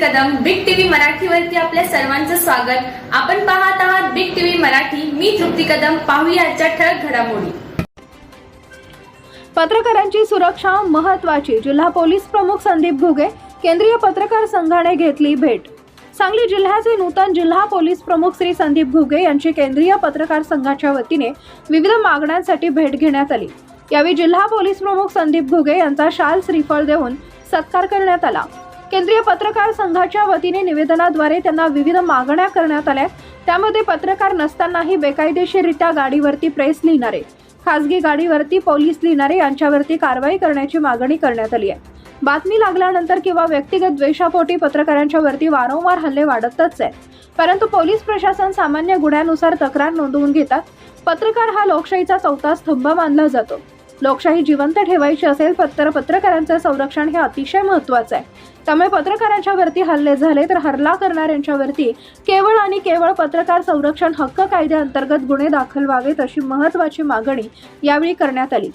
मराठीवरती आपल्या सर्वांचं स्वागत. आपण पाहत आहात बिग टीव्ही मराठी. मी तृप्ती कदम. पाहूया आजच्या ठळक घडामोडी. पत्रकारांची सुरक्षा महत्वाची जिल्हा पोलीस प्रमुख संदीप घुगे केंद्रीय पत्रकार संघाने घेतली भेट. सांगली जिल्ह्याचे नूतन जिल्हा पोलीस प्रमुख श्री संदीप घुगे यांची केंद्रीय पत्रकार संघाच्या वतीने विविध मागण्यांसाठी भेट घेण्यात आली. यावेळी जिल्हा पोलीस प्रमुख संदीप घुगे यांचा शाल श्रीफळ देऊन सत्कार करण्यात आला. केंद्रीय पत्रकार संघाच्या वतीने निवेदनाद्वारे त्यांना विविध मागण्या करण्यात आल्या. त्यामध्ये पत्रकार नसतानाही बेकायदेशीररित्या गाडीवरती प्रेस लिहिणारे खासगी गाडीवरती पोलीस लिहिणारे यांच्यावरती कारवाई करण्याची मागणी करण्यात आली आहे. बातमी लागल्यानंतर किंवा व्यक्तिगत द्वेषापोटी पत्रकारांच्या वरती वारंवार हल्ले वाढतच आहेत. परंतु पोलीस प्रशासन सामान्य गुन्ह्यानुसार तक्रार नोंदवून घेतात. पत्रकार हा लोकशाहीचा चौथा स्तंभ मानला जातो. लोकशाही जिवंत ठेवायची असेल तर पत्रकारांचं संरक्षण हे अतिशय महत्वाचं आहे. त्यामुळे पत्रकारांच्या वरती हल्ले झाले तर हल्ला करणाऱ्यांच्या वरती केवळ आणि केवळ पत्रकार संरक्षण हक्क कायद्याअंतर्गत गुन्हे दाखल व्हावेत अशी महत्वाची मागणी यावेळी करण्यात आली.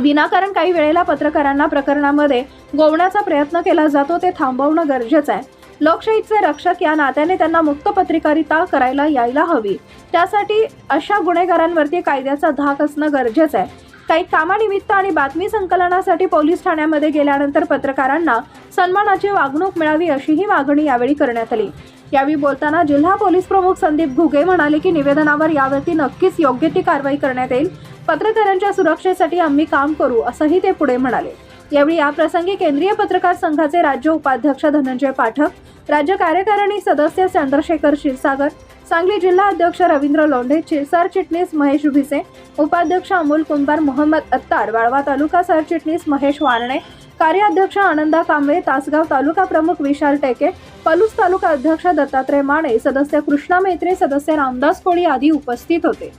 विनाकारण काही वेळेला पत्रकारांना प्रकरणामध्ये गोवण्याचा प्रयत्न केला जातो ते थांबवणं गरजेचं आहे. लोकशाहीचे रक्षक या नात्याने त्यांना मुक्त पत्रकारिता करायला यायला हवी. त्यासाठी अशा गुन्हेगारांवरती कायद्याचा धाक असणं गरजेचं आहे. काही कामानिमित्त आणि बातमी संकलनासाठी पोलीस ठाण्यामध्ये गेल्यानंतर पत्रकारांना सन्मानाची वागणूक मिळावी अशीही मागणी यावेळी करण्यात आली. यावेळी बोलताना जिल्हा पोलीस प्रमुख संदीप घुगे म्हणाले की निवेदनावर यावरती नक्कीच योग्य ती कारवाई करण्यात येईल. पत्रकारांच्या सुरक्षेसाठी आम्ही काम करू असंही ते पुढे म्हणाले. यावेळी याप्रसंगी केंद्रीय पत्रकार संघाचे राज्य उपाध्यक्ष धनंजय पाठक राज्य कार्यकारिणी सदस्य चंद्रशेखर क्षीरसागर सांगली जिल्हा अध्यक्ष रवींद्र लोंढे सरचिटणीस महेश भिसे उपाध्यक्ष अमोल कुंभार मोहम्मद अत्तार वाळवा तालुका सरचिटणीस महेश वारणे कार्याध्यक्ष आनंदा कांबळे तासगाव तालुका प्रमुख विशाल टेके पलूस तालुका अध्यक्ष दत्तात्रय माने सदस्य कृष्णा मेत्रे सदस्य रामदास कोळी आदी उपस्थित होते.